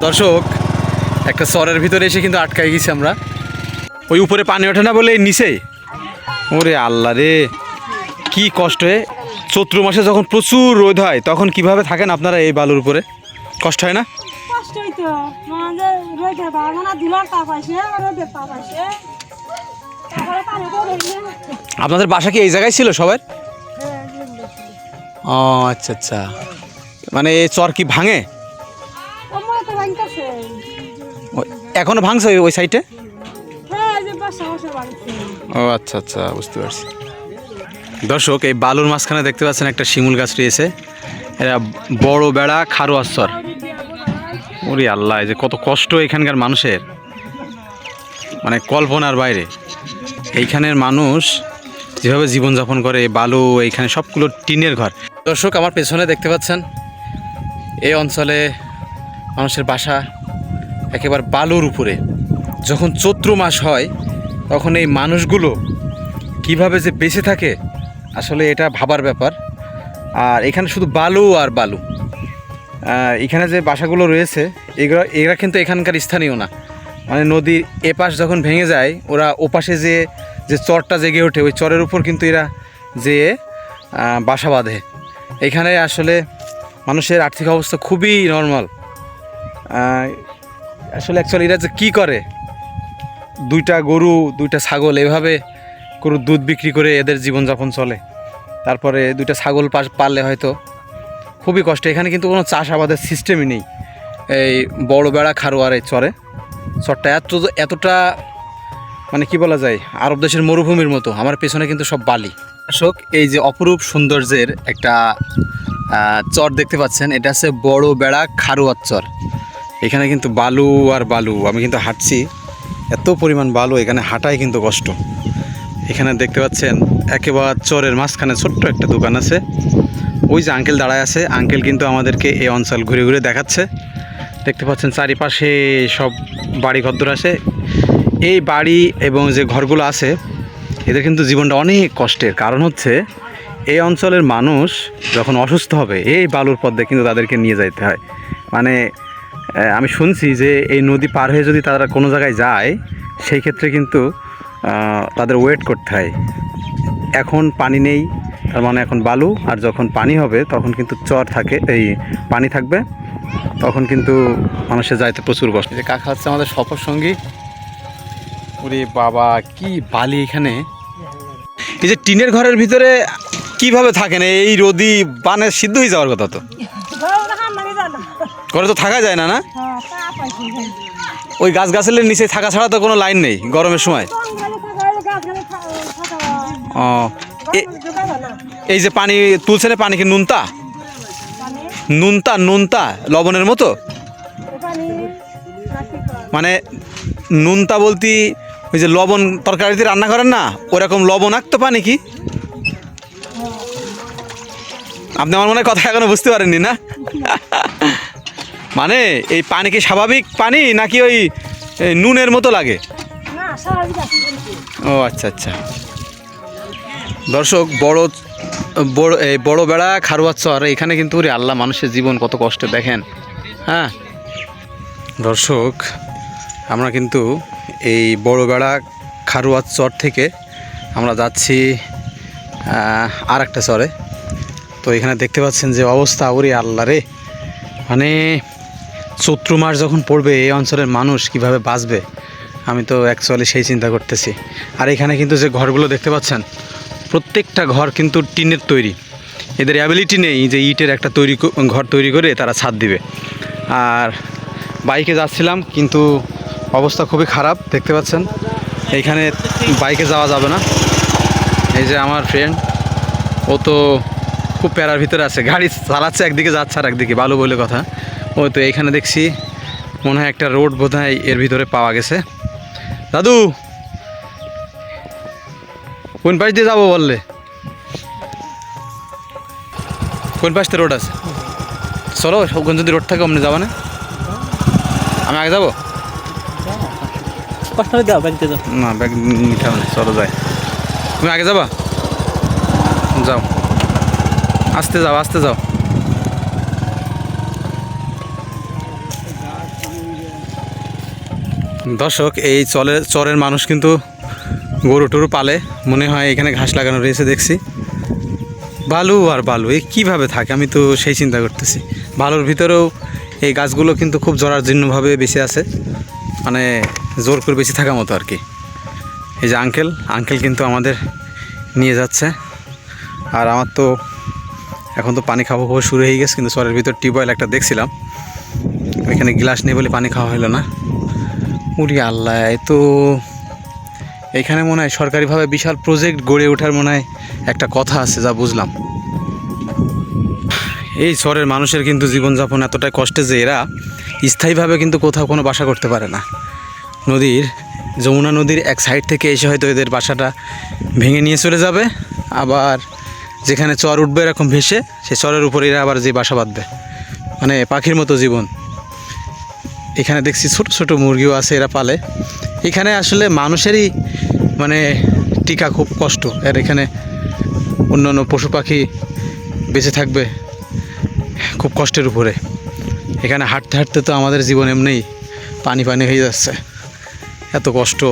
দর্শক একটা চরের ভিতরে এসে কিন্তু আটকাই গেছি আমরা। ওই উপরে পানি ওঠে না বলে এই নিচে? ওরে আল্লাহ রে কি কষ্ট এ। চৈত্র মাসে যখন প্রচুর রোদ হয় তখন কীভাবে থাকেন আপনারা এই বালুর উপরে? কষ্ট হয় না? আপনাদের বাসা কি এই জায়গায় ছিল সবার? ও আচ্ছা আচ্ছা। মানে এই চর কি ভাঙে? এখনও ভাঙছে ওই- সাইডে হ্যাঁ বাড়িতে ও আচ্ছা আচ্ছা বুঝতে পারছি। দর্শক এই বালুর মাঝখানে দেখতে পাচ্ছেন একটা শিমুল গাছ রয়েছে। এরা বড় বেড়া খারোয়ার চর ওরে আল্লাহ এই যে কত কষ্ট এখানকার মানুষের। মানে কল্পনার বাইরে। এইখানের মানুষ যেভাবে জীবনযাপন করে বালু এইখানে সবগুলো টিনের ঘর। দর্শক আমার পেছনে দেখতে পাচ্ছেন এই অঞ্চলে মানুষের বাসা একেবারে বালুর উপরে। যখন চৈত্র মাস হয়, তখন এই মানুষগুলো কীভাবে যে বেঁচে থাকে, আসলে এটা ভাবার ব্যাপার। আর এখানে শুধু বালু আর বালু। এখানে যে বাসাগুলো রয়েছে, এগুলো, এরা কিন্তু এখানকার স্থানীয় না। মানে নদীর এপাশ যখন ভেঙে যায়, ওরা ওপাশে যে যে চরটা জেগে ওঠে, ওই চরের উপর কিন্তু এরা যে বাসা বাঁধে। এখানে আসলে মানুষের আর্থিক অবস্থা খুবই নর্মাল আসলে অ্যাকচুয়ালি এরা যে কী করে? দুইটা গরু, দুইটা ছাগল, এভাবে গরুর দুধ বিক্রি করে এদের জীবনযাপন চলে। তারপরে দুইটা ছাগল পাশ পারলে হয়তো খুবই কষ্ট। এখানে কিন্তু কোনো চাষাবাদের সিস্টেমই নেই। এই বড় বেড়া খারোয়ার চরে। চরটা এত এতটা মানে কি বলা যায়? আরব দেশের মরুভূমির মতো। আমার পেছনে কিন্তু সব বালি। দর্শক, এই যে অপরূপ সৌন্দর্যের একটা চর দেখতে পাচ্ছেন। এটা হচ্ছে বড় বেড়া খারোয়ার চর। এখানে কিন্তু বালু আর বালু, আমি কিন্তু হাঁটছি। এত পরিমাণ বালু, এখানে হাঁটাই কিন্তু কষ্ট। এখানে দেখতে পাচ্ছেন, একেবারে চরের মাঝখানে ছোট্ট একটা দোকান আছে। ওই যে আঙ্কেল দাঁড়ায় আছে, আঙ্কেল কিন্তু আমাদেরকে এই অঞ্চল ঘুরে ঘুরে দেখাচ্ছে। দেখতে পাচ্ছেন, চারিপাশে সব বাড়ি ঘরদর আছে। এই বাড়ি এবং যে ঘরগুলো আছে, এদের কিন্তু জীবনটা অনেক কষ্টের। কারণ হচ্ছে, এই অঞ্চলের মানুষ যখন অসুস্থ হবে, এই বালুর পথে কিন্তু তাদেরকে নিয়ে যাইতে হয়। মানে আমি শুনছি যে এই নদী পার হয়ে যদি তারা কোনো জায়গায় যায় সেই ক্ষেত্রে কিন্তু তাদের ওয়েট করতে হয়। এখন পানি নেই তার মানে এখন বালু আর যখন পানি হবে তখন কিন্তু চর থাকে এই পানি থাকবে তখন কিন্তু মানুষের যাইতে প্রচুর কষ্ট। যে কাকা হচ্ছে আমাদের সফর সঙ্গী। ওরে বাবা কি বালি এখানে। এই যে টিনের ঘরের ভিতরে কীভাবে থাকেন? এই রোদি বানে সিদ্ধ হয়ে যাওয়ার কথা তো। ঘরে তো থাকা যায় না না? ওই গাছ গাছের নিচে থাকা ছাড়া তো কোনো লাইন নেই গরমের সময়। ও। এই যে পানি তুলছেন পানি কি নুনতা? নুনতা নুনতা, লবণের মতো? মানে নুনতা বলতে ওই যে লবণ তরকারিতে রান্না করেন না? ওরকম লবণাক্ত পানি কি? আপনি আমার মনে হয় কথা এখনও বুঝতে পারেননি, না? মানে এই পানি কি স্বাভাবিক পানি নাকি ওই নুনের মতো লাগে? ও আচ্ছা আচ্ছা। দর্শক বড় বড় এই বড় বেড়া খারুয়ার চর এখানে কিন্তু ওরে আল্লাহ মানুষের জীবন কত কষ্টে দেখেন। হ্যাঁ? দর্শক আমরা কিন্তু এই বড় বেড়া খারুয়ার চর থেকে আমরা যাচ্ছি আর একটা চরে। তো এখানে দেখতে পাচ্ছেন যে অবস্থা ওরে আল্লাহ রে। মানে চৈত্র মাস যখন পড়বে, এই অঞ্চলের মানুষ কীভাবে বাঁচবে, আমি তো অ্যাকচুয়ালি সেই চিন্তা করতেছি। আর এখানে কিন্তু যে ঘরগুলো দেখতে পাচ্ছেন, প্রত্যেকটা ঘর কিন্তু টিনের তৈরি। এদের অ্যাবিলিটি নেই যে ইটের একটা তৈরি ঘর তৈরি করে তারা ছাদ দিবে। আর বাইকে যাচ্ছিলাম, কিন্তু অবস্থা খুবই খারাপ, দেখতে পাচ্ছেন? এইখানে বাইকে যাওয়া যাবে না। এই যে আমার ফ্রেন্ড ও তো খুব প্যারার ভিতরে আছে, গাড়ি চালাচ্ছে, একদিকে যাচ্ছে আর একদিকে ভালো বলে কথা। ও তো এইখানে দেখছি মনে হয় একটা রোড বোধ এর ভিতরে পাওয়া গেছে। দাদু! কোন পাশ দিয়ে যাব বললে? কোন পাশ রোড আছে? চলো সবগঞ্জ যদি রোড থাকে অমনি যাব না? আমি আগে যাব? না ব্যাগ নিতে হবে চলো যাই। তুমি আগে যাবা? যাও। আস্তে যাও আস্তে যাও। দর্শক, এই চলের চরের মানুষ কিন্তু গরু টরু পালে। মনে হয় এখানে ঘাস লাগানো রয়েছে, দেখছি। বালু আর বালু এই কীভাবে থাকে? আমি তো সেই চিন্তা করতেছি। বালুর ভিতরেও এই গাছগুলো কিন্তু খুব জরাজীর্ণভাবে বেঁচে আছে। মানে জোর করে বেঁচে থাকা মতো আর কি। এই যে আঙ্কেল আঙ্কেল কিন্তু আমাদের নিয়ে যাচ্ছে। আর আমার তো এখন তো পানি খাওয়া খাওয়া শুরু হয়ে গেছে, কিন্তু চরের ভিতর টিউবওয়েল একটা দেখছিলাম। এখানে গ্লাস নেই বলে পানি খাওয়া হলো না। উরি আল্লাহ তো এখানে মনে হয় সরকারিভাবে বিশাল প্রজেক্ট গড়ে ওঠার মনে হয় একটা কথা আছে, যা বুঝলাম। এই শহরের মানুষের কিন্তু জীবনযাপন এতটাই কষ্টে যে এরা স্থায়ীভাবে কিন্তু কোথাও কোনো বাসা করতে পারে না। নদীর, যমুনা নদীর এক সাইড থেকে এসে হয়তো এদের বাসাটা ভেঙে নিয়ে চলে যাবে, আবার যেখানে চর উঠবে এরকম ভেসে সেই চরের উপরে এরা আবার যে বাসা বাঁধবে। মানে পাখির মতো জীবন। এখানে দেখছি ছোট ছোট মুরগিও আছে এরা পালে। এখানে আসলে মানুষেরই মানে টিকা খুব কষ্ট। আর এখানে অন্যান্য পশু পাখি বেঁচে থাকবে খুব কষ্টের উপরে। এখানে হাঁটতে হাঁটতে তো আমাদের জীবন এমনিই পানি পানি হয়ে যাচ্ছে। এত কষ্ট।